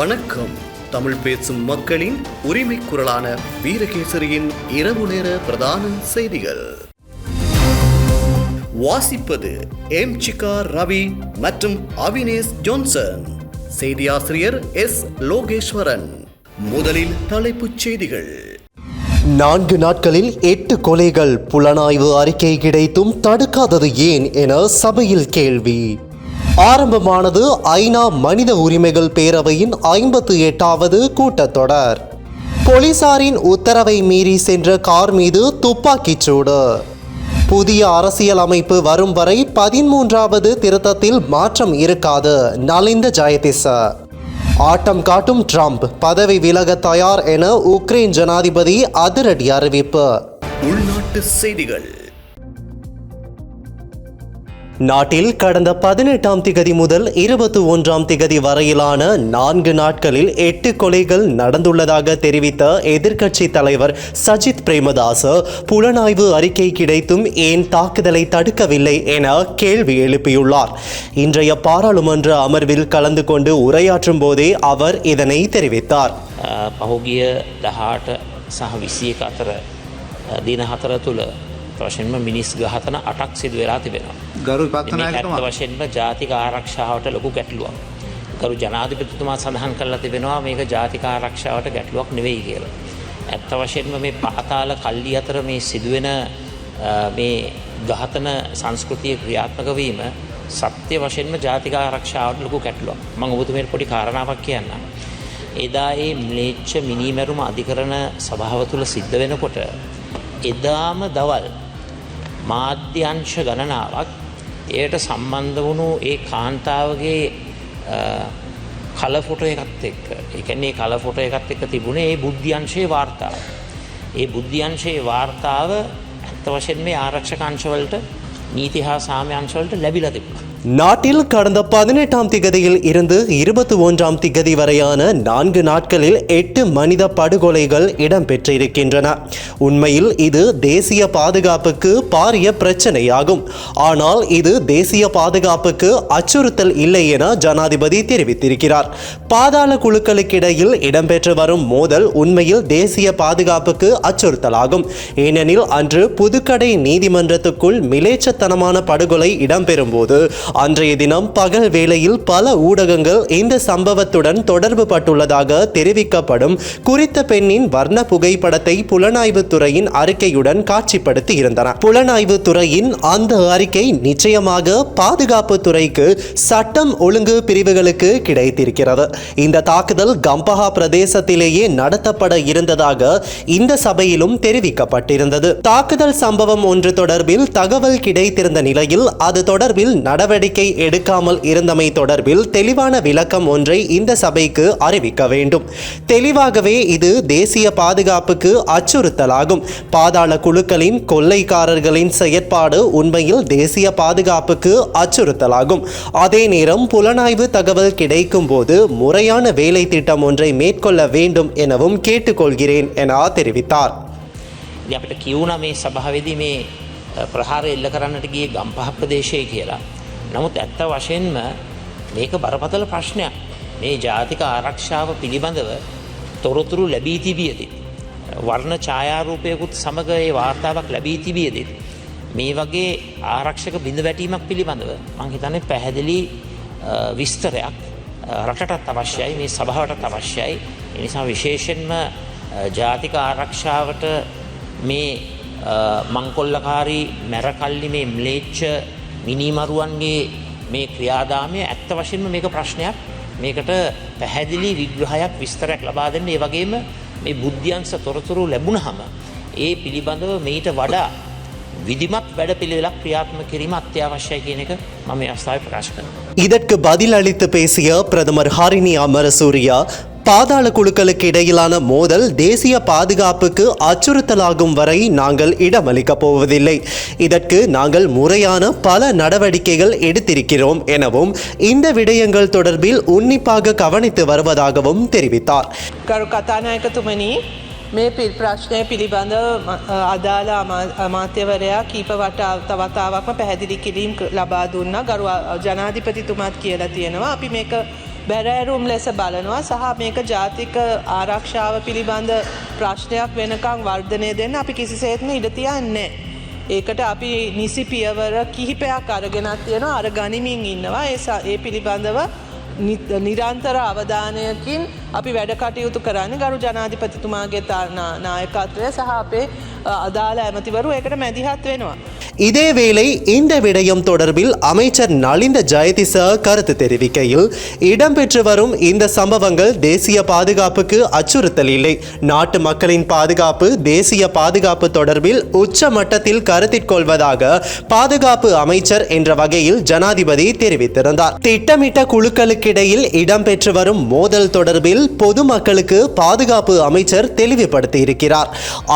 வணக்கம். தமிழ் பேசும் மக்களின் உரிமை குரலான வீரகேசரியின் இரவு நேர பிரதான செய்திகள். வாசிப்பது எம் சிகா ரவி மற்றும் அவினேஷ் ஜோன்சன். செய்தியாசிரியர் எஸ் லோகேஸ்வரன். முதலில் தலைப்புச் செய்திகள். நான்கு நாட்களில் எட்டு கொலைகள் புலனாய்வு அறிக்கை கிடைத்தும் தடுக்காதது ஏன் என சபையில் கேள்வி. ஆரம்பமானது ஐநா மனித உரிமைகள் பேரவையின் ஐம்பத்து எட்டாவது கூட்டத்தொடர். போலீசாரின் உத்தரவை மீறி சென்ற கார் மீது துப்பாக்கிச் சூடு. புதிய அரசியல் அமைப்பு வரும் வரை பதிமூன்றாவது திருத்தத்தில் மாற்றம் இருக்காது நலிந்த ஜெயதிச. ஆட்டம் காட்டும் ட்ரம்ப் பதவி விலக தயார் என உக்ரைன் ஜனாதிபதி அதிரடி அறிவிப்பு. உள்நாட்டு செய்திகள். நாட்டில் கடந்த பதினெட்டாம் திகதி முதல் இருபத்தி ஒன்றாம் திகதி வரையிலான நான்கு நாட்களில் எட்டு கொலைகள் நடந்துள்ளதாக தெரிவித்த எதிர்க்கட்சி தலைவர் சஜித் பிரேமதாச புலனாய்வு அறிக்கை கிடைத்தும் ஏன் தாக்குதலை தடுக்கவில்லை என கேள்வி எழுப்பியுள்ளார் இன்றைய பாராளுமன்ற அமர்வில் கலந்து கொண்டு உரையாற்றும் போதே அவர் இதனை தெரிவித்தார் පහුගිය දහට සහ විසිය අතර අ, දින හතර තුළ වශයෙන්ම මිනිස් ගහතන අටක් සිදු වෙලා තිබෙනවා. ගරු මේ ඇත්ත වශයෙන්ම ජාතික ආරක්ෂාවට ලොකු ගැටලුවක්. ගරු ජනාධිපතිතුමා සඳහන් කරලා තිබෙනවා මේක ජාතික ආරක්ෂාවට ගැටලුවක් නෙවෙයි කියලා. ඇත්ත වශයෙන්ම මේ පාතාල කල්ලි අතර මේ සිදුවෙන මේ ගහතන සංස්කෘතිය ක්‍රියාත්මක වීම සත්‍ය වශයෙන්ම ජාතික ආරක්ෂාවට ලොකු ගැටලුවක්. මම ඔබතුමීට පොඩි කාරණාවක් කියන්නම්. එදා ඒ ම්ලේච්ඡ මිනීමැරුම අධිකරණ සභාව තුළ සිද්ධ වෙනකොට එදාම දවල් මාධ්‍යංශ ගණනාවක් එයට සම්බන්ධ වුණු ඒ කාන්තාවගේ කලෆොට එකත් එක්ක එකන්නේ කලෆොට එකත් එක්ක තිබුණේ ඒ බුද්ධ්‍යංශයේ වාර්තාව. ඒ බුද්ධ්‍යංශයේ වාර්තාව ඇත්ත වශයෙන් මේ ආරක්ෂකංශවලට නීති හා සාමයංශවලට ලැබිලා තිබුණා. நாட்டில் கடந்த பதினெட்டாம் திகதியில் இருந்து இருபத்தி ஒன்றாம் திகதி வரையான நான்கு நாட்களில் எட்டு மனித படுகொலைகள் இடம்பெற்றிருக்கின்றன. உண்மையில் இது தேசிய பாதுகாப்புக்கு பாரிய பிரச்சனையாகும். ஆனால் இது தேசிய பாதுகாப்புக்கு அச்சுறுத்தல் இல்லை என ஜனாதிபதி தெரிவித்திருக்கிறார். பாதாள குழுக்களுக்கிடையில் இடம்பெற்று வரும் மோதல் உண்மையில் தேசிய பாதுகாப்புக்கு அச்சுறுத்தலாகும். ஏனெனில் அன்று புதுக்கடை நீதிமன்றத்துக்குள் மிலேச்சத்தனமான படுகொலை இடம்பெறும்போது அன்றைய தினம் பகல் வேளையில் பல ஊடகங்கள் இந்த சம்பவத்துடன் தொடர்பு பட்டுள்ளதாக தெரிவிக்கப்படும் குறித்த பெண்ணின் வர்ண புகைப்படத்தை புலனாய்வு துறையின் அறிக்கையுடன் காட்சிப்படுத்தி இருந்தன. புலனாய்வு துறையின் அந்த அறிக்கை நிச்சயமாக பாதுகாப்பு துறைக்கு சட்டம் ஒழுங்கு பிரிவுகளுக்கு கிடைத்திருக்கிறது. இந்த தாக்குதல் கம்பஹா பிரதேசத்திலேயே நடத்தப்பட இருந்ததாக இந்த சபையிலும் தெரிவிக்கப்பட்டிருந்தது. தாக்குதல் சம்பவம் ஒன்று தொடர்பில் தகவல் கிடைத்திருந்த நிலையில் அது தொடர்பில் நடவடிக்கை எடுக்காமல் இருந்தமை தொடர்பில் தெளிவான விளக்கம் ஒன்றை இந்த சபைக்கு அறிவிக்க வேண்டும் தெளிவாகவே இது தேசிய பாதுகாப்புக்கு அச்சுறுத்தலாகும் பாதாள குழுக்களின் கொள்ளைக்காரர்களின் செயற்பாடு உண்மையில் தேசிய பாதுகாப்புக்கு அச்சுறுத்தலாகும் அதே நேரம் புலனாய்வு தகவல் கிடைக்கும் போது முறையான வேலை திட்டம் ஒன்றை மேற்கொள்ள வேண்டும் எனவும் கேட்டுக்கொள்கிறேன் என தெரிவித்தார் ඉතින් අපිට කිව්න මේ සභාවේදී මේ අ, ප්‍රහාර එල්ල කරන්නට ගිය ගම්පහ ප්‍රදේශය කියලා. නමුත් ඇත්ත වශයෙන්ම මේක බරපතල ප්‍රශ්නයක්. මේ ජාතික ආරක්ෂාව පිළිබඳව තොරතුරු ලැබී තිබියදී. වර්ණ ඡායාරූපයකුත් සමග ඒ වාර්තාවක් ලැබී තිබියදී. මේ වගේ ආරක්ෂක බිඳ වැටීමක් පිළිබඳව මං හිතන්නේ පැහැදිලි අ, විස්තරයක් අ, රටටත් අවශ්‍යයි මේ සභාවටත් අවශ්‍යයි. එනිසා විශේෂෙන්ම අ, ජාතික ආරක්ෂාවට මේ අ, මංකොල්ලකාරී මැරකල්ලි මේ ම්ලේච්ච මිනිමරුවන්ගේ මේ ක්‍රියාදාමය ඇත්ත වශයෙන්ම මේක ප්‍රශ්නයක් මේකට පැහැදිලි විග්‍රහයක් විස්තරයක් ලබා දෙන්න ඒ වගේම මේ බුද්ධ්‍යංශ තොරතුරු ලැබුණහම ඒ පිළිබඳව මීට වඩා විධිමත් වැඩ පිළිවෙලක් ක්‍රියාත්මක කිරීම අත්‍යවශ්‍යයි කියන එක මම මේ අවස්ථාවේ ප්‍රකාශ කරනවා. இதற்கு பதிலளித்து பேசிய பிரதமர் ஹரிணி அமரசூரியா பாதாள குழுக்களுக்கு இடையிலான மோதல் தேசிய பாதுகாப்புக்கு அச்சுறுத்தலாகும் வரை நாங்கள் இடமளிக்கப் போவதில்லை இதற்கு நாங்கள் முறையான பல நடவடிக்கைகள் எடுத்திருக்கிறோம் எனவும் இந்த விடயங்கள் தொடர்பில் உன்னிப்பாக கவனித்து வருவதாகவும் தெரிவித்தார் ගරු කතානායකතුමනි මේ පිල් ප්‍රශ්නය පිළිබඳව ම- අදාළ අමා- අමාත්‍යවරයා කීප වට තවතාවක්ම පැහැදිලි කිරීම් ක- ලබා දුන්න ගරු අ- ජනාධිපතිතුමාත් කියලා තියෙනවා අපි මේක බැරෑරුම් ලෙස බලනවා සහ මේක ජාතික ආරක්ෂාව පිළිබඳ ප්‍රශ්නයක් වෙනකං වර්ධනය දෙන්න අපි කිසිසේත්ම ඉඩතියන්නේ. ඒකට අපි නිසි පියවර කිහිපයක් අරගෙනත් තියෙන අර ගනිමින් ඉන්නවා ඒ ඒ පිළිබඳව නිත්- නිරන්තර අවධානයකින් අපි වැඩ කටයුතු කරන්න ගරු ජනාධිපතිතුමාගේ තානා නායකත්වය සහ අපේ අ, අදාළ ඇමතිවරු ඒකට මැදිහත් වෙනවා. இதேவேளை இந்த விடயம் தொடர்பில் அமைச்சர் நலிந்த ஜெயதிச கருத்து தெரிவிக்கையில் இடம்பெற்று வரும் இந்த சம்பவங்கள் தேசிய பாதுகாப்புக்கு அச்சுறுத்தல் இல்லை. நாட்டு மக்களின் பாதுகாப்பு தேசிய பாதுகாப்பு தொடர்பில் உச்ச மட்டத்தில் கருத்திற்கொள்வதாக பாதுகாப்பு அமைச்சர் என்ற வகையில் ஜனாதிபதி தெரிவித்திருந்தார். திட்டமிட்ட குழுக்களுக்கிடையில் இடம்பெற்று வரும் மோதல் தொடர்பில் பொதுமக்களுக்கு பாதுகாப்பு அமைச்சர் தெளிவுபடுத்தியிருக்கிறார்.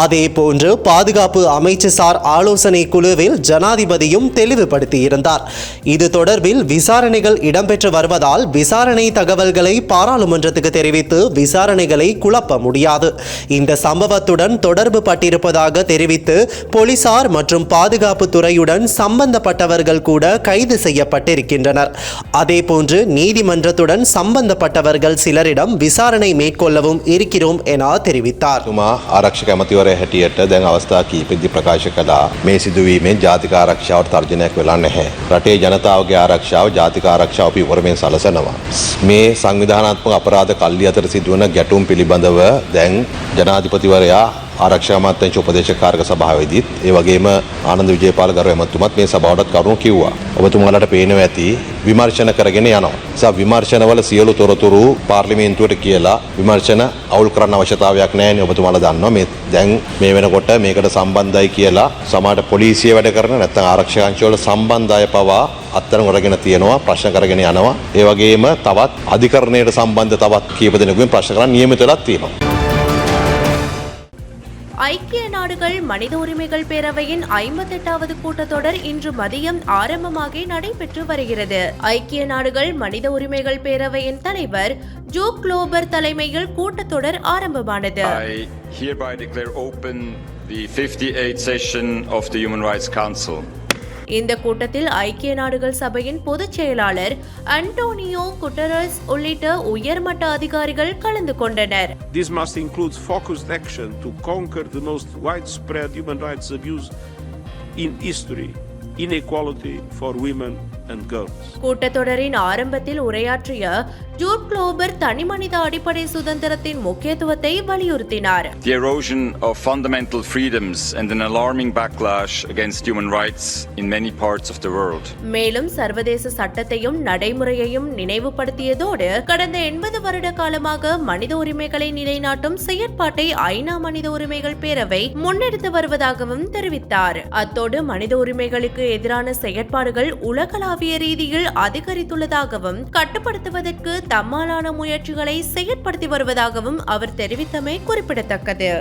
அதே போன்று பாதுகாப்பு அமைச்சு சார் ஆலோசனை குழுவில் ஜனாதிபதியும் தெளிவுபடுத்தியிருந்தார் இது தொடர்பில் விசாரணைகள் இடம்பெற்று வருவதால் விசாரணை தகவல்களை பாராளுமன்றத்துக்கு தெரிவித்து விசாரணைகளை குழப்ப முடியாது இந்த சம்பவத்துடன் தொடர்பு பட்டிருப்பதாக தெரிவித்து போலீசார் மற்றும் பாதுகாப்பு துறையுடன் சம்பந்தப்பட்டவர்கள் கூட கைது செய்யப்பட்டிருக்கின்றனர் அதேபோன்று நீதிமன்றத்துடன் சம்பந்தப்பட்டவர்கள் சிலரிடம் விசாரணை மேற்கொள்ளவும் இருக்கிறோம் என தெரிவித்தார் තුමා ආරක්ෂක ඇමතිවරය හැටියට දැන් අවස්ථා කීපෙදි ප්‍රකාශ කළා මේ සිදුවීමෙන් ජාතික ආරක්ෂාවට තර්ජනයක් වෙලා නැහැ. රටේ ජනතාවගේ ආරක්ෂාව ජාතික ආරක්ෂාව අපි උවරමින් සලසනවා. මේ සංවිධානාත්මක අපරාධ කල්ලි අතර සිදුවන ගැටුම් පිළිබඳව දැන් ජනාධිපතිවරයා ආරක්ෂා අමාත්‍යංශ උපදේශකාරක සභාවේදීත් ඒ වගේම ආනන්ද විජේපාල ගරු ඇමතුමත් මේ සභාවටත් කරුණු කිව්වා. ඔබතුමාලට පේනවා ඇති විමර්ශන කරගෙන යනවා. නිසා විමර්ශනවල සියලු තොරතුරු පාර්ලිමේන්තුවට කියලා විමර්ශන අවුල් කරන්න අවශ්‍යතාවයක් නැහැ නේ ඔබතුමාලා දන්නවා. මේ දැන් මේ වෙනකොට මේකට සම්බන්ධයි කියලා සමහර පොලිසිය වැඩ කරන නැත්නම් ආරක්ෂක අංශවල සම්බන්ධ අය පවා අත්තරන් කරගෙන තියෙනවා ප්‍රශ්න කරගෙන යනවා. ඒ වගේම තවත් අධිකරණයට සම්බන්ධ තවත් කීප දෙනෙකුගෙන් ප්‍රශ්න කරන්න නියමිත වෙලක් තියෙනවා. ஐக்கிய நாடுகள் மனித உரிமைகள் பேரவையின் ஐம்பத்தெட்டாவது கூட்டத்தொடர் இன்று மதியம் ஆரம்பமாகி நடைபெற்று வருகிறது ஐக்கிய நாடுகள் மனித உரிமைகள் பேரவையின் தலைவர் ஜோ குளோபர் தலைமையில் கூட்டத்தொடர் ஆரம்பமானது the 58th session of the Human Rights Council. இந்த கூட்டத்தில் ஐக்கிய நாடுகள் சபையின் பொதுச் செயலாளர் அன்டோனியோ குட்டரஸ் உள்ளிட்ட உயர்மட்ட அதிகாரிகள் கலந்து கொண்டனர் This must include focused action to conquer the most widespread human rights abuse in history inequality for women. கூட்டத்தொடரின் ஆரம்பத்தில் உரையாற்றிய ஜூட் குளோபர் தனிமனித அடிப்படை சுதந்திரத்தின் முக்கியத்துவத்தை வலியுறுத்தினார். The erosion of fundamental freedoms and an alarming backlash against human rights in many parts of the world. மேலும் சர்வதேச சட்டத்தையும் நடைமுறையையும் நினைவுபடுத்தியதோடு கடந்த எண்பது வருட காலமாக மனித உரிமைகளை நிலைநாட்டும் செயற்பாட்டை ஐநா மனித உரிமைகள் பேரவை முன்னெடுத்து வருவதாகவும் தெரிவித்தார். அத்தோடு மனித உரிமைகளுக்கு எதிரான செயற்பாடுகள் உலகளாவிய ரீதியில் அதிகரித்துள்ளதாகவும் கட்டுப்படுத்துவதற்கு தம்மாலான முயற்சிகளை செயற்படுத்தி வருவதாகவும் அவர் தெரிவித்தமை குறிப்பிடத்தக்கது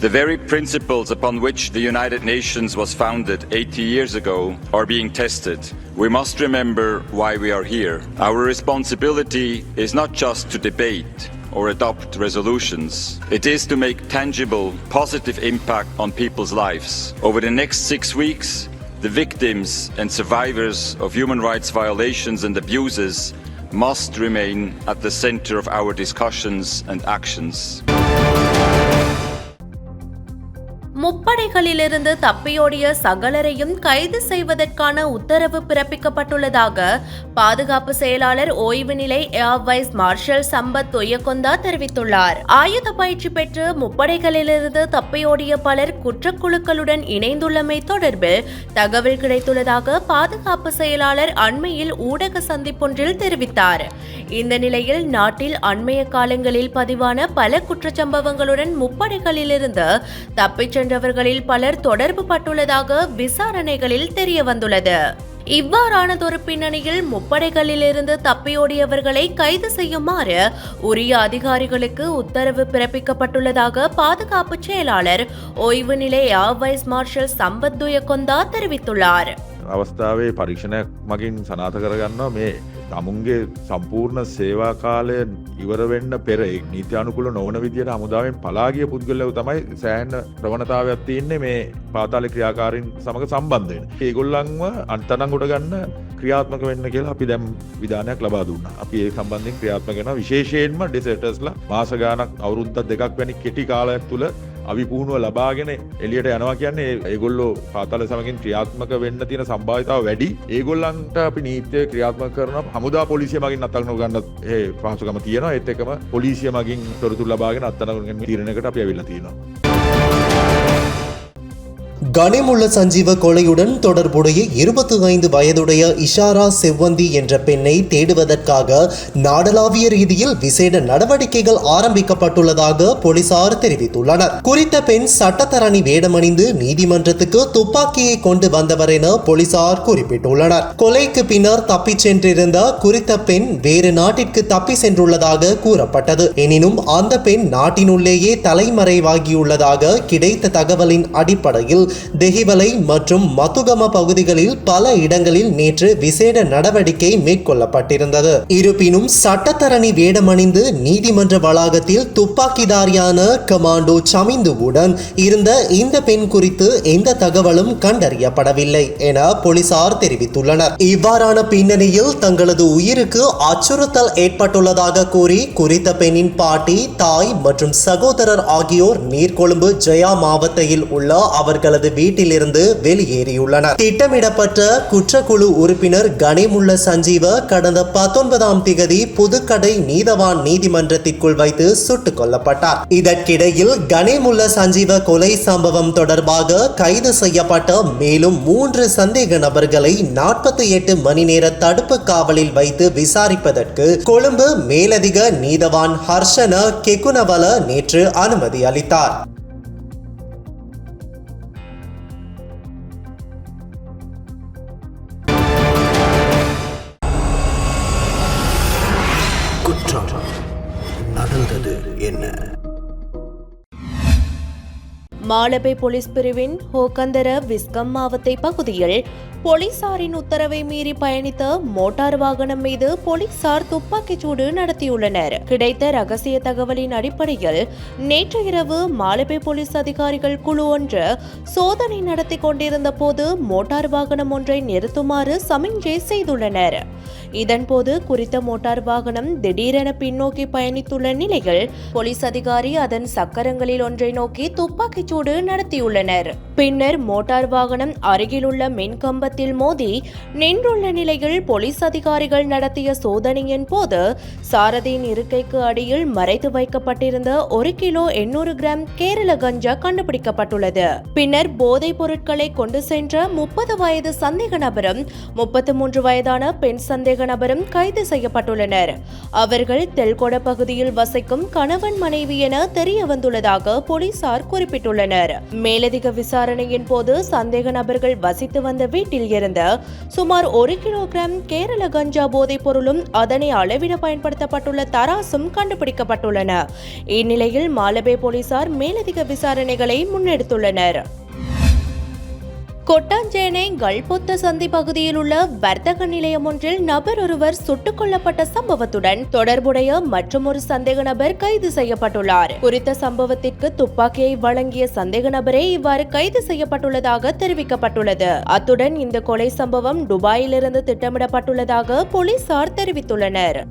The very principles upon which the United Nations was founded 80 years ago are being tested. We must remember why we are here. Our responsibility is not just to debate or adopt resolutions. It is to make tangible, positive impact on people's lives. Over the next six weeks, the victims and survivors of human rights violations and abuses must remain at the center of our discussions and actions. முப்படைகளிலிருந்து தப்பியோடிய சகலரையும் கைது செய்வதற்கான உத்தரவு பிறப்பிக்கப்பட்டுள்ளதாக பாதுகாப்பு செயலாளர் ஓய்வு நிலை air vice marshal Sampath Thuyacontha தெரிவித்துள்ளார். ஆயுத பயிற்சி பெற்று முப்படைகளிலிருந்து தப்பியோடிய பலர் குற்றக்குழுக்களுடன் இணைந்துள்ளமை தொடர்பில் தகவல் கிடைத்துள்ளதாக பாதுகாப்பு செயலாளர் அண்மையில் ஊடக சந்திப்பொன்றில் தெரிவித்தார். இந்த நிலையில் நாட்டில் அண்மைய காலங்களில் பதிவான பல குற்றச்சம்பவங்களுடன் முப்படைகளிலிருந்து தப்பிச் சென்றவர்களில் பலர் தொடர்பு பட்டுள்ளதாக விசாரணைகளில் தெரிய வந்துள்ளது இவ்வாறானதொரு பின்னணியில் முப்படைகளிலிருந்து தப்பியோடியவர்களை கைது செய்யுமாறு உரிய அதிகாரிகளுக்கு உத்தரவு பிறப்பிக்கப்பட்டுள்ளதாக பாதுகாப்பு செயலாளர் ஓய்வு நிலை air vice marshal Sampath Thuyacontha தெரிவித்துள்ளார். අවස්ථාවේ පරීක්ෂණයක් මගින් සනාත කරගන්නවා. මේ තමුන්ගේ සම්පූර්ණ සේවා කාලය ඉවර වෙන්න පෙර ඒ නීත්‍යානුකුල නොවන විදියට හමුදාවෙන් පලාගිය පුද්ගලව තමයි සෑහන ප්‍රවණතාවයක් තියන්නේ මේ පාතාල ක්‍රියාකාරින් සමඟ සම්බන්ධයෙන්. ඒගොල්ලන්ව අන්තනංගොට ගන්න ක්‍රියාත්මක වෙන්න කියලා අපි දැම් විධානයක් ලබා දුන්න. අපි ඒ සම්බන්ධින් ක්‍රියාත්මකෙන විශේෂයෙන්ම ඩෙසටස්ලා මාසගානක් අවුරුන්තත් දෙකක් වැනි කෙටි කාලයක් තුළ අවි පුහුණුව ලබාගෙන එලියට යනවා කියන්නේ ඒගොල්ලෝ පාතල සමගින් ක්‍රියාත්මක වෙන්න තියෙන සම්භාවිතාව වැඩි. ඒගොල්ලන්ට අපි නීත්‍ය ක්‍රියාත්මක කරන හමුදා පොලිසිය මගින් අත්තක්නු ගන්න ඒ පහසුකම තියෙනවා. ඒත් එකම පොලිසිය මගින් තොරතුරු ලබාගෙන අත්තනගුගෙන් තීරණයකට අපි ඇවිල්ලා තියෙනවා. கனிமுள்ள சஞ்சீவ கொலையுடன் தொடர்புடைய இருபத்தி ஐந்து வயதுடைய இஷாரா செவ்வந்தி என்ற பெண்ணை தேடுவதற்காக நாடளாவிய ரீதியில் விசேட நடவடிக்கைகள் ஆரம்பிக்கப்பட்டுள்ளதாக போலீசார் தெரிவித்துள்ளனர். குறித்த பெண் சட்டத்தரணி வேடமணிந்து நீதிமன்றத்துக்கு துப்பாக்கியை கொண்டு வந்தவர் என போலீசார் குறிப்பிட்டுள்ளனர். கொலைக்கு பின்னர் தப்பிச் சென்றிருந்த குறித்த பெண் வேறு நாட்டிற்கு தப்பி சென்றுள்ளதாக கூறப்பட்டது. எனினும் அந்த பெண் நாட்டினுள்ளேயே தலைமறைவாகியுள்ளதாக கிடைத்த தகவலின் அடிப்படையில் தெஹிவலை மற்றும் மதுகம பகுதிகளில் பல இடங்களில் நேற்று விசேட நடவடிக்கை மேற்கொள்ளப்பட்டிருந்தது. இருப்பினும் சட்டத்தரணி வேடமணிந்து நீதிமன்ற வளாகத்தில் துப்பாக்கிதாரியான கமாண்டோ சமிந்துவுடன் இருந்த இந்த பெண் குறித்து எந்த தகவலும் கண்டறியப்படவில்லை என போலீசார் தெரிவித்துள்ளனர். இவ்வாறான பின்னணியில் தங்களது உயிருக்கு அச்சுறுத்தல் ஏற்பட்டுள்ளதாக கூறி குறித்த பெண்ணின் பாட்டி தாய் மற்றும் சகோதரர் ஆகியோர் நீர்கொழும்பு ஜெயா மாவட்டத்தில் உள்ள அவர்களது வீட்டிலிருந்து வெளியேறியுள்ளனர். திட்டமிடப்பட்ட குற்றக்குழு உறுப்பினர் கனிமுள்ள சஞ்சீவ கடந்த பத்தொன்பதாம் திகதி புதுக்கடை நீதவான் நீதிமன்றத்திற்குள் வைத்து சுட்டுக் கொல்லப்பட்டார். இதற்கிடையில் கனிமுள்ள சஞ்சீவ கொலை சம்பவம் தொடர்பாக கைது செய்யப்பட்ட மேலும் மூன்று சந்தேக நபர்களை நாற்பத்தி எட்டு மணி நேர தடுப்பு காவலில் வைத்து விசாரிப்பதற்கு கொழும்பு மேலதிக நீதவான் ஹர்ஷன கெகுனவல நேற்று அனுமதி அளித்தார். மாலபே போலீஸ் பிரிவின் ஹோகந்தர விஸ்கம் மாவத்தை பகுதியில் போலீசாரின் உத்தரவை மீறி பயணித்த மோட்டார் வாகனம் மீது போலீசார் துப்பாக்கிச் சூடு நடத்தியுள்ளனர். கிடைத்த ரகசிய தகவலின் அடிப்படையில் நேற்று இரவு மாலபே போலீஸ் அதிகாரிகள் குழு ஒன்று சோதனை நடத்தி கொண்டிருந்த போது மோட்டார் வாகனம் ஒன்றை நிறுத்துமாறு சமிஞ்சை செய்துள்ளனர். இதன்போது குறித்த மோட்டார் வாகனம் திடீரென பின்னோக்கி பயணித்துள்ள நிலையில் போலீஸ் அதிகாரி அதன் சக்கரங்களில் ஒன்றை நோக்கி துப்பாக்கிச் சூடு நடத்தியுள்ளனர். பின்னர் மோட்டார் வாகனம் அருகிலுள்ள மின்கம்பத்தில் மோதி நின்றுள்ள நிலையில் போலீஸ் அதிகாரிகள் நடத்திய சோதனையின் போது சாரதியின் இருக்கைக்கு அடியில் மறைத்து வைக்கப்பட்டிருந்த ஒரு கிலோ எண்ணூறு கிராம் கேரள கஞ்சா கண்டுபிடிக்கப்பட்டுள்ளது. பின்னர் போதைப் பொருட்களை கொண்டு சென்ற முப்பது வயது சந்தேக நபரும் முப்பத்து மூன்று வயதான பெண் சந்தேக நபரும் கைது செய்யப்பட்டுள்ளனர். அவர்கள் தெல்கொட பகுதியில் வசிக்கும் கணவன் மனைவி என தெரிய வந்துள்ளதாக போலீசார் குறிப்பிட்டுள்ளனர். மேலதிக விசாரணையின் போது சந்தேக நபர்கள் வசித்து வந்த வீட்டில் இருந்த சுமார் ஒரு கிலோகிராம் கேரள கஞ்சா போதைப் பொருளும் அதனை அளவிட பயன்படுத்தப்பட்டுள்ள தராசும் கண்டுபிடிக்கப்பட்டுள்ளன. இந்நிலையில் மாலபே போலீசார் மேலதிக விசாரணைகளை முன்னெடுத்துள்ளனர். கொட்டாஞ்சேனை கல்பொத்த சந்தி பகுதியில் உள்ள வர்த்தக நிலையம் ஒன்றில் நபர் ஒருவர் சுட்டுக் கொல்லப்பட்ட சம்பவத்துடன் தொடர்புடைய மற்றொரு சந்தேக நபர் கைது செய்யப்பட்டுள்ளார். குறித்த சம்பவத்திற்கு துப்பாக்கியை வழங்கிய சந்தேக நபரே இவ்வாறு கைது செய்யப்பட்டுள்ளதாக தெரிவிக்கப்பட்டுள்ளது. அத்துடன் இந்த கொலை சம்பவம் துபாயிலிருந்து திட்டமிடப்பட்டுள்ளதாக போலீசார் தெரிவித்துள்ளனர்.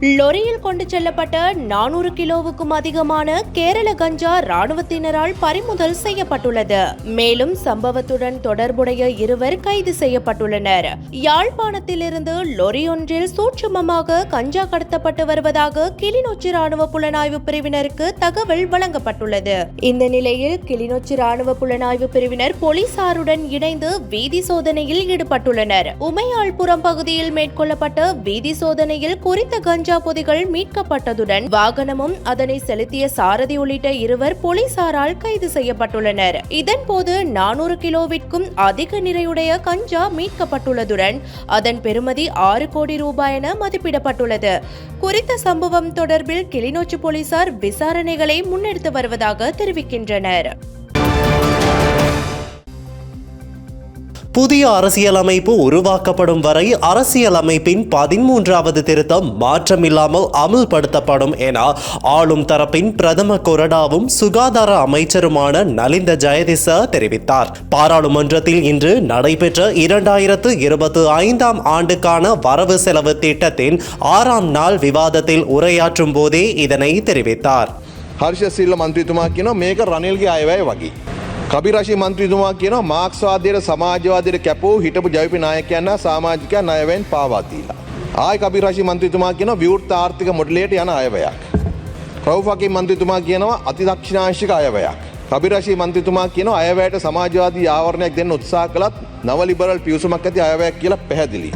லொரியில் கொண்டு செல்லப்பட்ட நானூறு கிலோவுக்கும் அதிகமான கேரள கஞ்சா ராணுவத்தினரால் பறிமுதல் செய்யப்பட்டுள்ளது. மேலும் சம்பவத்துடன் தொடர்புடைய இருவர் கைது செய்யப்பட்டுள்ளனர். யாழ்ப்பாணத்திலிருந்து லொரி ஒன்றில் சூட்சுமமாக கஞ்சா கடத்தப்பட்டு வருவதாக கிளிநொச்சி ராணுவ புலனாய்வு பிரிவினருக்கு தகவல் வழங்கப்பட்டுள்ளது. இந்த நிலையில் கிளிநொச்சி ராணுவ புலனாய்வு பிரிவினர் போலீசாருடன் இணைந்து வீதி சோதனையில் ஈடுபட்டுள்ளனர். உமையாள்புரம் பகுதியில் மேற்கொள்ளப்பட்ட வீதி சோதனையில் குறித்த கஞ்சா கஞ்சா பொதிகள் மீட்கப்பட்டதுடன் வாகனமும் அதனை செலுத்திய சாரதி உள்ளிட்ட இருவர் போலீசாரால் கைது செய்யப்பட்டுள்ளனர். இதன்போது நானூறு கிலோவிற்கும் அதிக நிறையுடைய கஞ்சா மீட்கப்பட்டுள்ளதுடன் அதன் பெறுமதி ஆறு கோடி ரூபாய் என மதிப்பிடப்பட்டுள்ளது. குறித்த சம்பவம் தொடர்பில் கிளிநொச்சி போலீசார் விசாரணைகளை முன்னெடுத்து வருவதாக தெரிவிக்கின்றனர். புதிய அரசியலமைப்பு உருவாக்கப்படும் வரை அரசியலமைப்பின் பதிமூன்றாவது திருத்தம் மாற்றமில்லாமல் அமுல்படுத்தப்படும் என ஆளும் தரப்பின் பிரதம கொரடாவும் சுகாதார அமைச்சருமான நலிந்த ஜெயதிச தெரிவித்தார். பாராளுமன்றத்தில் இன்று நடைபெற்ற இரண்டாயிரத்து இருபத்தி ஐந்தாம் ஆண்டுக்கான வரவு செலவு திட்டத்தின் ஆறாம் நாள் விவாதத்தில் உரையாற்றும் போதே இதனை தெரிவித்தார். ஹர்ஷசீல மந்திரித்துமா மேக ரணில்கி ஆய்வாய் வகி. කබිරශි මන්ත්‍රීතුමා කියනවා මාක්ස්වාදයට සමාජවාදයට කැපෝ හිටපු ජවිපි නායකයන්න සාමාජිකයන් අයවැයෙන් පාවාදීලා. ආය කබිරශි මන්ත්‍රීතුමා කියන විවෘත් ආර්ථික මොඩලයට යන අයවයක්. ප්‍රව්ෆකි මන්ත්‍රීතුමා කියනවා අතිදක්ෂිනාංශික අයවයක්. කබිරශී මන්ත්‍රතුමා කියන අයවැයට සමාජවාදී ආවරණයක් දෙන්න උත්සා කළත් නවලිබරල් පියවසුමක් ඇති අයවැයක් කියලා පැහැදිලි.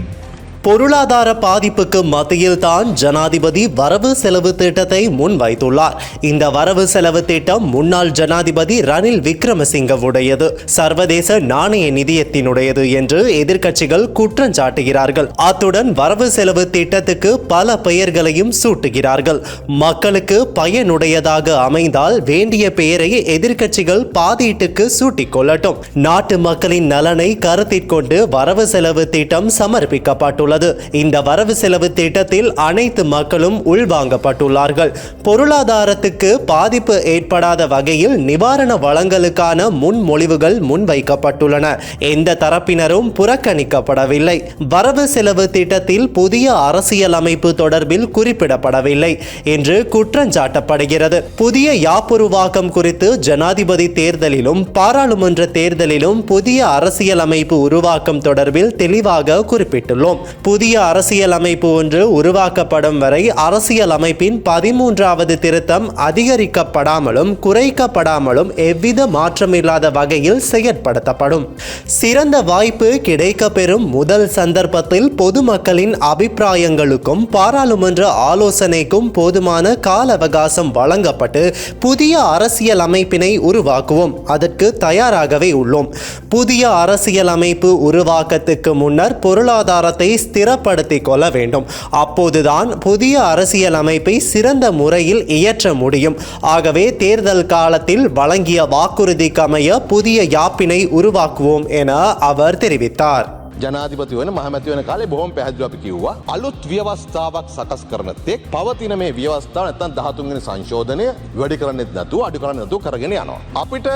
பொருளாதார பாதிப்புக்கு மத்தியில் தான் ஜனாதிபதி வரவு செலவு திட்டத்தை முன்வைத்துள்ளார். இந்த வரவு செலவு திட்டம் முன்னாள் ஜனாதிபதி ரணில் விக்ரமசிங்கவுடையது. சர்வதேச நாணய நிதியத்தினுடையது என்று எதிர்க்கட்சிகள் குற்றம் சாட்டுகிறார்கள். அத்துடன் வரவு செலவு திட்டத்துக்கு பல பெயர்களையும் சூட்டுகிறார்கள். மக்களுக்கு பயனுடையதாக அமைந்தால் வேண்டிய பெயரை எதிர்க்கட்சிகள் பாதீட்டுக்கு சூட்டிக் கொள்ளட்டும் நாட்டு மக்களின் நலனை கருத்திற்கொண்டு வரவு செலவு திட்டம் சமர்ப்பிக்கப்பட்டுள்ளது. இந்த வரவு செலவு திட்டத்தில் அனைத்து மக்களும் உள்வாங்கப்பட்டுள்ளார்கள். பொருளாதாரத்துக்கு பாதிப்பு ஏற்படாத வகையில் நிவாரண வளங்களுக்கான முன்மொழிவுகள் முன்வைக்கப்பட்டுள்ளன. எந்த தரப்பினரும் புறக்கணிக்கப்படவில்லை. வரவு செலவு திட்டத்தில் புதிய அரசியலமைப்பு தொடர்பில் குறிப்பிடப்படவில்லை என்று குற்றஞ்சாட்டப்படுகிறது. புதிய யாப்புருவாக்கம் குறித்து ஜனாதிபதி தேர்தலிலும் பாராளுமன்ற தேர்தலிலும் புதிய அரசியலமைப்பு உருவாக்கம் தொடர்பில் தெளிவாக குறிப்பிட்டுள்ளோம். புதிய அரசியலமைப்பு ஒன்று உருவாக்கப்படும் வரை அரசியலமைப்பின் பதிமூன்றாவது திருத்தம் அதிகரிக்கப்படாமலும் குறைக்கப்படாமலும் எவ்வித மாற்றமில்லாத வகையில் செயற்படுத்தப்படும். சிறந்த வாய்ப்பு கிடைக்கப்பெறும் முதல் சந்தர்ப்பத்தில் பொதுமக்களின் அபிப்பிராயங்களுக்கும் பாராளுமன்ற ஆலோசனைக்கும் போதுமான கால அவகாசம் வழங்கப்பட்டு புதிய அரசியல் அமைப்பினை உருவாக்குவோம். அதற்கு தயாராகவே உள்ளோம். புதிய அரசியல் அமைப்பு உருவாக்கத்துக்கு முன்னர் பொருளாதாரத்தை ஸ்திரப்படுத்திக் கொள்ள வேண்டும். அப்போதுதான் புதிய அரசியலமைப்பை சிறந்த முறையில் இயற்ற முடியும். ஆகவே தேர்தல் காலத்தில் வழங்கிய வாக்குறுதிக்கு அமைய புதிய யாப்பினை உருவாக்குவோம் என அவர் தெரிவித்தார். ජනාධිපති වන මහමැති වන කාලේ බොහොම පැහැදිලිව අපි කිව්වා අලුත් ව්‍යවස්ථාවක් සකස් කරන තෙක් පවතින මේ ව්‍යවස්ථාව නැත්නම් 13 වෙනි සංශෝධනය වැඩි කරන්නෙත් නැතුව අඩු කරන්නේ නැතුව කරගෙන යනවා. අපිට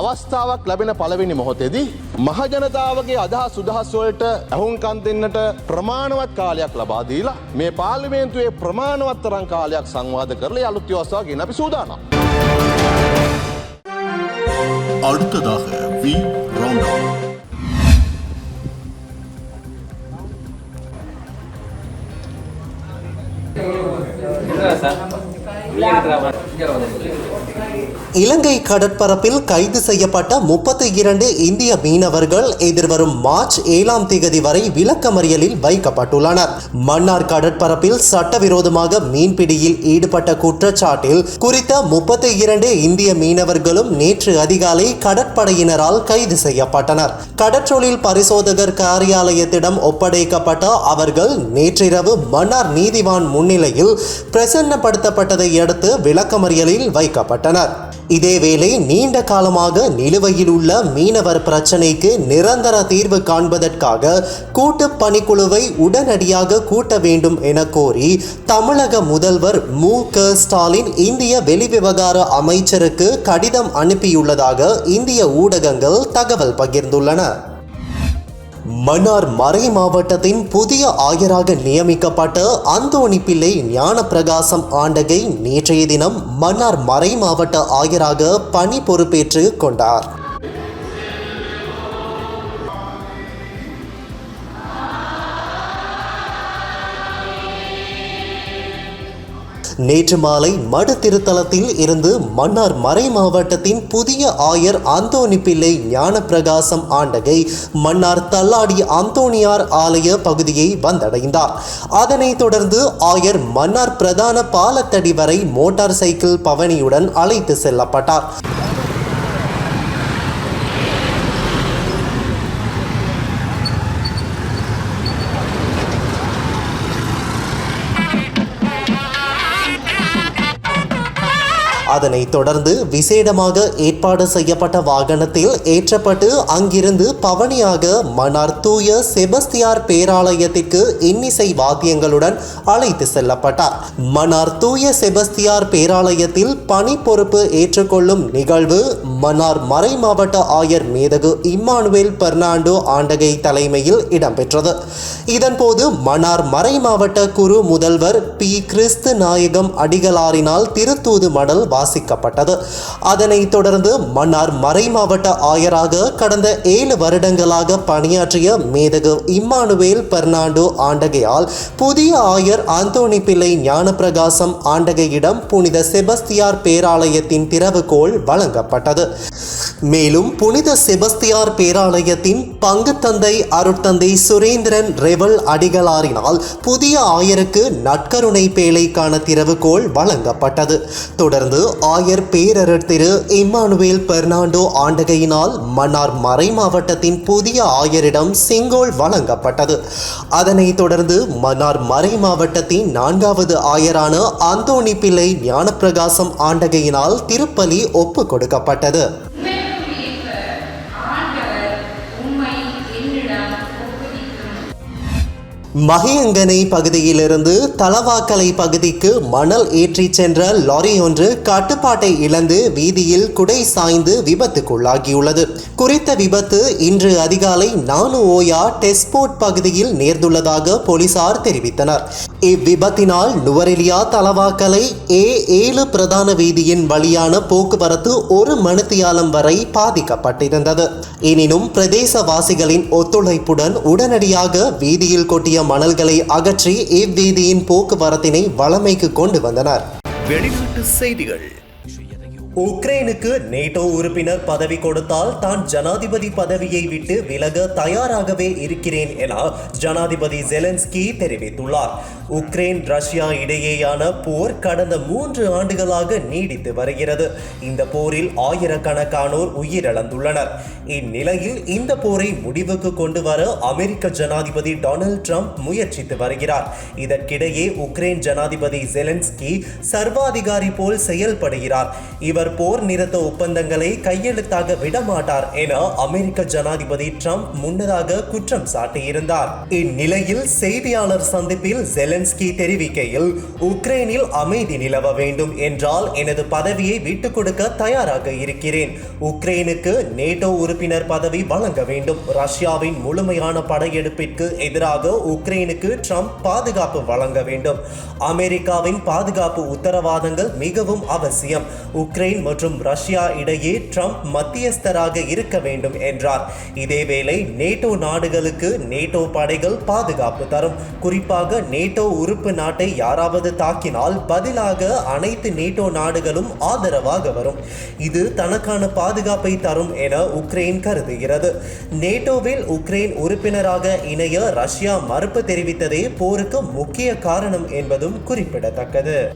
අවස්ථාවක් ලැබෙන පළවෙනි මොහොතේදී මහජනතාවගේ අදහස් සුදහස් වලට ඇහුම්කන් දෙන්නට ප්‍රමාණවත් කාලයක් ලබා දීලා මේ පාර්ලිමේන්තුවේ ප්‍රමාණවත් තරම් කාලයක් සංවාද කරලා ඒ අලුත් ව්‍යවස්ථාව ගෙන අපි සූදානම්. அடுத்ததாக வி ரவுண்ட் trabajar. இலங்கை கடற்பரப்பில் கைது செய்யப்பட்ட முப்பத்தி இரண்டு இந்திய மீனவர்கள் எதிர்வரும் மார்ச் ஏழாம் தேதி வரை விளக்கமறியலில் வைக்கப்பட்டுள்ளனர். மன்னார் கடற்பரப்பில் சட்டவிரோதமாக மீன்பிடியில் ஈடுபட்ட குற்றச்சாட்டில் குறித்த முப்பத்தி இரண்டு இந்திய மீனவர்களும் நேற்று அதிகாலை கடற்படையினரால் கைது செய்யப்பட்டனர். கடற்றொழில் பரிசோதகர் காரியாலயத்திடம் ஒப்படைக்கப்பட்ட அவர்கள் நேற்றிரவு மன்னார் நீதிவான் முன்னிலையில் பிரசன்னப்படுத்தப்பட்டதை அடுத்து விளக்கமறியலில் வைக்கப்பட்டனர். இதேவேளை நீண்ட காலமாக நிலுவையில் உள்ள மீனவர் பிரச்சினைக்கு நிரந்தர தீர்வு காண்பதற்காக கூட்டு பணிக்குழுவை உடனடியாக கூட்ட வேண்டும் என கோரி தமிழக முதல்வர் மு. க. ஸ்டாலின் இந்திய வெளிவிவகார அமைச்சருக்கு கடிதம் அனுப்பியுள்ளதாக இந்திய ஊடகங்கள் தகவல் பகிர்ந்துள்ளன. மன்னார் மறை மாவட்டத்தின் புதிய ஆயராக நியமிக்கப்பட்ட அந்தோணி பிள்ளை ஞானப்பிரகாசம் ஆண்டகை நேற்றைய தினம் மன்னார் மறை மாவட்ட ஆயராக பணி பொறுப்பேற்று கொண்டார். நேற்று மாலை மடு திருத்தலத்தில் இருந்து மன்னார் மறை மாவட்டத்தின் புதிய ஆயர் அந்தோணி பிள்ளை ஞானப்பிரகாசம் ஆண்டகை மன்னார் தள்ளாடி அந்தோணியார் ஆலய பகுதியை வந்தடைந்தார். அதனைத் தொடர்ந்து ஆயர் மன்னார் பிரதான பாலத்தடி வரை மோட்டார் சைக்கிள் பவனியுடன் அழைத்து செல்லப்பட்டார். அதனைத் தொடர்ந்து விசேடமாக ஏற்பாடு செய்யப்பட்ட வாகனத்தில் ஏற்றப்பட்டு அங்கிருந்து பவனியாக மன்னார் தூய செபஸ்தியார் பேராலயத்திற்கு இன்னிசை வாத்தியங்களுடன் அழைத்து செல்லப்பட்டார். மன்னார் தூய செபஸ்தியார் பேராலயத்தில் பணி பொறுப்பு ஏற்றுக்கொள்ளும் நிகழ்வு மன்னார் மறை மாவட்ட ஆயர் மேதகு இம்மானுவேல் பெர்னாண்டோ ஆண்டகை தலைமையில் இடம்பெற்றது. இதன்போது மன்னார் மறை மாவட்ட குரு முதல்வர் பி கிறிஸ்து நாயகம் அடிகளாரினால் திருத்தூது மடல் வாசிக்கப்பட்டது. அதனைத் தொடர்ந்து மன்னார் மறை மாவட்ட ஆயராக கடந்த ஏழு வருடங்களாக பணியாற்றிய மேதகு இம்மானுவேல் பெர்னாண்டோ ஆண்டகையால் புதிய ஆயர் அந்தோணி பிள்ளை ஞானப்பிரகாசம் ஆண்டகையிடம் புனித செபஸ்தியார் பேராலயத்தின் திறவுகோல் வழங்கப்பட்டது. மேலும் புனித செபஸ்தியார் பேராலயத்தின் பங்கு தந்தை அருட்தந்தை சுரேந்திரன் ரெவல் அடிகளாரினால் புதிய ஆயருக்கு நற்கருணை பேழைக்கான திறவுகோல் வழங்கப்பட்டது. தொடர்ந்து ஆயர் பேரரர் திரு இம்மானுவேல் பெர்னாண்டோ ஆண்டகையினால் மன்னார் மறை மாவட்டத்தின் புதிய ஆயரிடம் செங்கோல் வழங்கப்பட்டது. அதனைத் தொடர்ந்து மன்னார் மறை மாவட்டத்தின் நான்காவது ஆயரான அந்தோணி பிள்ளை ஞானப்பிரகாசம் ஆண்டகையினால் திருப்பலி ஒப்புக் கொடுக்கப்பட்டது மகியங்கனை பகுதியிலிருந்து தலவாக்கலை பகுதிக்கு மணல் ஏற்றிச் சென்ற லாரி ஒன்று கட்டுப்பாட்டை இழந்து வீதியில் குடை சாய்ந்து விபத்துக்குள்ளாகியுள்ளது. குறித்த விபத்து இன்று அதிகாலை நானு ஓயா டெஸ்போர்ட் பகுதியில் நேர்ந்துள்ளதாக போலீசார் தெரிவித்தனர். இவ்விபத்தினால் நுவரெலியா தலவாக்கலை ஏ ஏழு பிரதான வீதியின் வழியான போக்குவரத்து ஒரு மணித்தியாலம் வரை பாதிக்கப்பட்டிருந்தது. எனினும் பிரதேசவாசிகளின் ஒத்துழைப்புடன் உடனடியாக வீதியில் கொட்டிய மணல்களை அகற்றி இவ்வீதியின் போக்குவரத்தினை வளமைக்கு கொண்டு வந்தனர். வெளிநாட்டு செய்திகள். உக்ரைனுக்கு நேட்டோ உறுப்பினர் பதவி கொடுத்தால் தான் ஜனாதிபதி பதவியை விட்டு விலக தயாராகவே இருக்கிறேன் என ஜனாதிபதி ஜெலன்ஸ்கி தெரிவித்துள்ளார். உக்ரைன் ரஷ்யா இடையேயான போர் கடந்த மூன்று ஆண்டுகளாக நீடித்து வருகிறது. இந்த போரில் ஆயிரக்கணக்கானோர் உயிரிழந்துள்ளனர். இந்நிலையில் இந்த போரை முடிவுக்கு கொண்டு வர அமெரிக்க ஜனாதிபதி டொனால்ட் ட்ரம்ப் முயற்சித்து வருகிறார். இதற்கிடையே உக்ரைன் ஜனாதிபதி ஜெலன்ஸ்கி சர்வாதிகாரி போல் செயல்படுகிறார். இவர் அவர் போர் நிறுத்த ஒப்பந்தங்களை கையெழுத்தாக விடமாட்டார் என அமெரிக்க ஜனாதிபதி ட்ரம்ப் முன்னதாக குற்றம் சாட்டியிருந்தார். இந்நிலையில் செய்தியாளர் சந்திப்பில் ஜெலன்ஸ்கி தெரிவிக்கையில் உக்ரைனில் அமைதி நிலவ வேண்டும் என்றால் எனது பதவியை விட்டுக் கொடுக்க தயாராக இருக்கிறேன். உக்ரைனுக்கு நேட்டோ உறுப்பினர் பதவி வழங்க வேண்டும். ரஷ்யாவின் முழுமையான படையெடுப்பிற்கு எதிராக உக்ரைனுக்கு ட்ரம்ப் பாதுகாப்பு வழங்க வேண்டும். அமெரிக்காவின் பாதுகாப்பு உத்தரவாதங்கள் மிகவும் அவசியம். உக்ரைன் மற்றும் ரஷ்யா இடையே ட்ரம்ப் மத்தியஸ்தராக இருக்க வேண்டும் என்றார். இதேவேளை நேட்டோ நாடுகளுக்கு நேட்டோ படைகள் பாதுகாப்பு தரும். குறிப்பாக நேட்டோ உறுப்பு நாட்டை யாராவது தாக்கினால் பதிலாக அனைத்து நேட்டோ நாடுகளும் ஆதரவாக வரும். இது தனக்கான பாதுகாப்பை தரும் என உக்ரைன் கருதுகிறது. நேட்டோவில் உக்ரைன் உறுப்பினராக இணைய ரஷ்யா மறுப்பு தெரிவித்ததே போருக்கு முக்கிய காரணம் என்பதும் குறிப்பிடத்தக்கது.